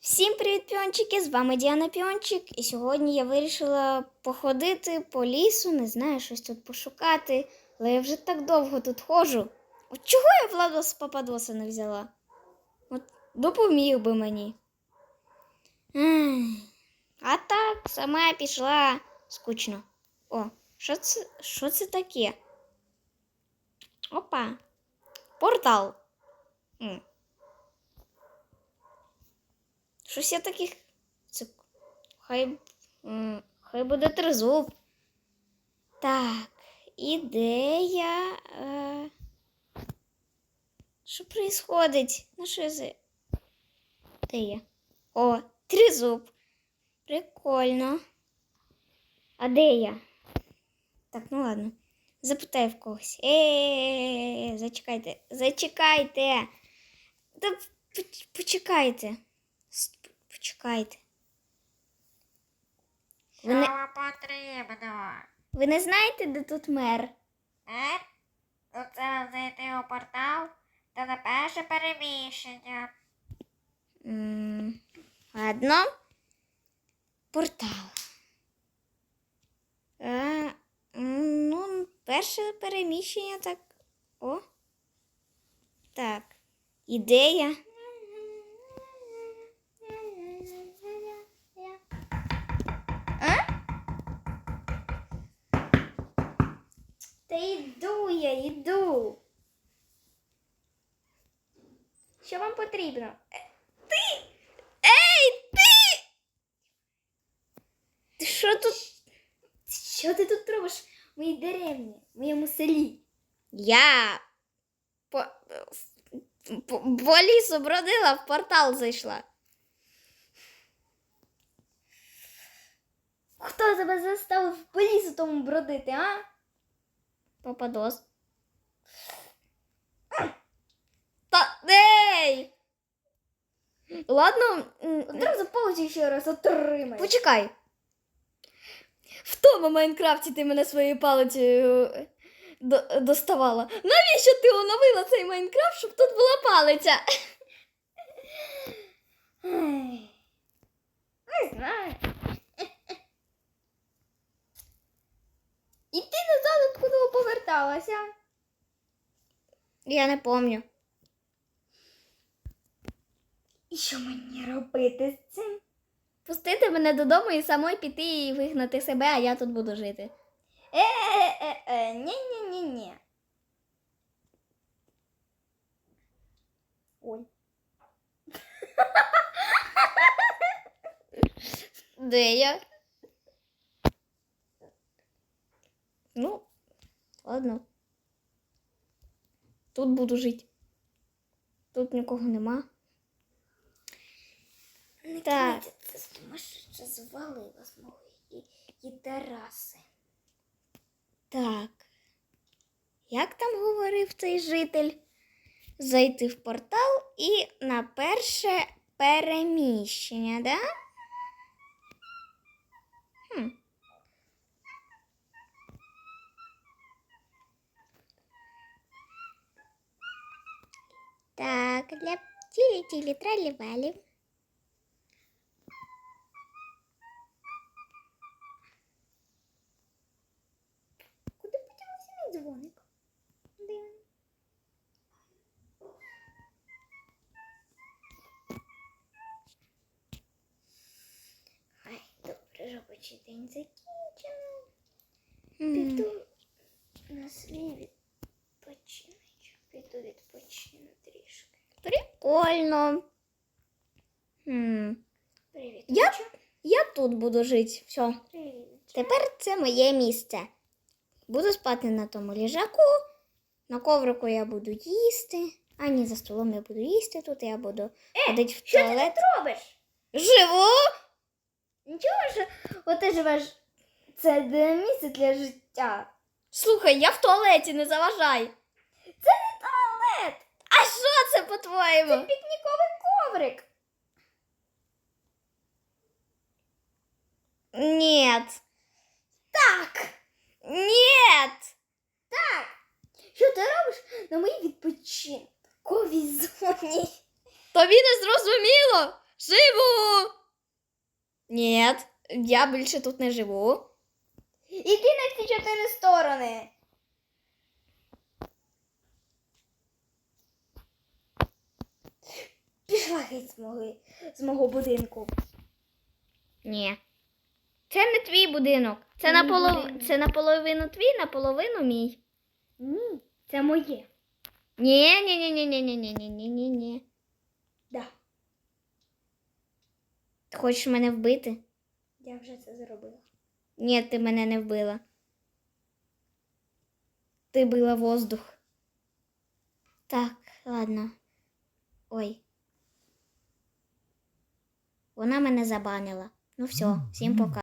Всім привіт, піончики! З вами Діана Піончик. І сьогодні я вирішила походити по лісу, не знаю, щось тут пошукати. Але я вже так довго тут ходжу. От чого я Владос Пападоса не взяла? От допоміг би мені. А так, сама пішла скучно. О, що це, що це таке? Опа. Портал. Щось я таких. Це... Хай. Хай буде тризуб. Так, і де я. Е... Що происходить? На що за. Де я? О, тризуб. Прикольно. А де я? Так, ну ладно. Запитаю в когось. Е, зачекайте, зачекайте. Та поч- почекайте. Почекайте. Ви не, вам потрібно? ви не знаєте, де тут мер? Е? Ну це зайти у портал та на перше переміщення. М, Ладно. Портал. М, ну, перше переміщення так. О. Так. Ідея. Йду я, йду. Що вам потрібно? Е, Ти! Ей, ти! Ти що тут? Що ти тут робиш в моїй деревні, в? Я по, по, по лісу бродила, в портал зайшла. Хто тебе заставив по лісу тому бродити, а? Попадос. Та ей! Ладно, одразу получи ще раз отримай. Почекай. В тому Майнкрафті ти мене своєю палицею е, до- доставала. Навіщо ти оновила цей Майнкрафт, щоб тут була палиця? Не знаю. І ти назад поверталася? Я не пам'ятаю. І що мені робити з цим? Пустити мене додому і самой піти і вигнати себе, а я тут буду жити. Е-е-е, ні-ні-ні-ні. Ой. Де я? Ну, ладно. Тут буду жити. Тут нікого нема. Не Так. це сумасшедше звалило з і тераси. Так. Як там говорив цей житель? Зайти в портал і на перше переміщення, да? Хм. Так, для тілі-тілі тралі-валі. Куди поділося мій дзвоник? Дивно. Хай, добре, робочий день закінчено. М. Піду на свій відпочиночок. Піду відпочину трішки. Прикольно. Хм. Привіт. Я- Я тут буду жити. Все. Привіт. Тепер це моє місце. Буду спати на тому ліжаку. На коврику я буду їсти. А ні, за столом я буду їсти тут, я буду ходити в Що ти туалет. тут робиш? Живу! Нічого ж, от ти живеш. Це місце для життя. Слухай, я в туалеті, не заважай. Це не туалет. А що це по-твоєму? Пікніковий коврик. Нет. Так. Нет. Так. Що ти робиш на моїй відпочинковій зоні? Тобі не зрозуміло? живу. Ні, я більше тут не живу. Іди на ці чотири сторони. Пішла геть з мого, з мого будинку. Ні. Це не твій будинок. Це, Це наполов... будинок. це наполовину твій, наполовину мій. Ні, це моє. Ні, ні, ні, ні, ні, ні, ні, ні, ні, ні, ні. Да, Ти хочеш мене вбити? я вже це зробила. Ні, ти мене не вбила. Ти била воздух. Так, ладно. Ой. Вона мене забанила. Ну все, всім пока.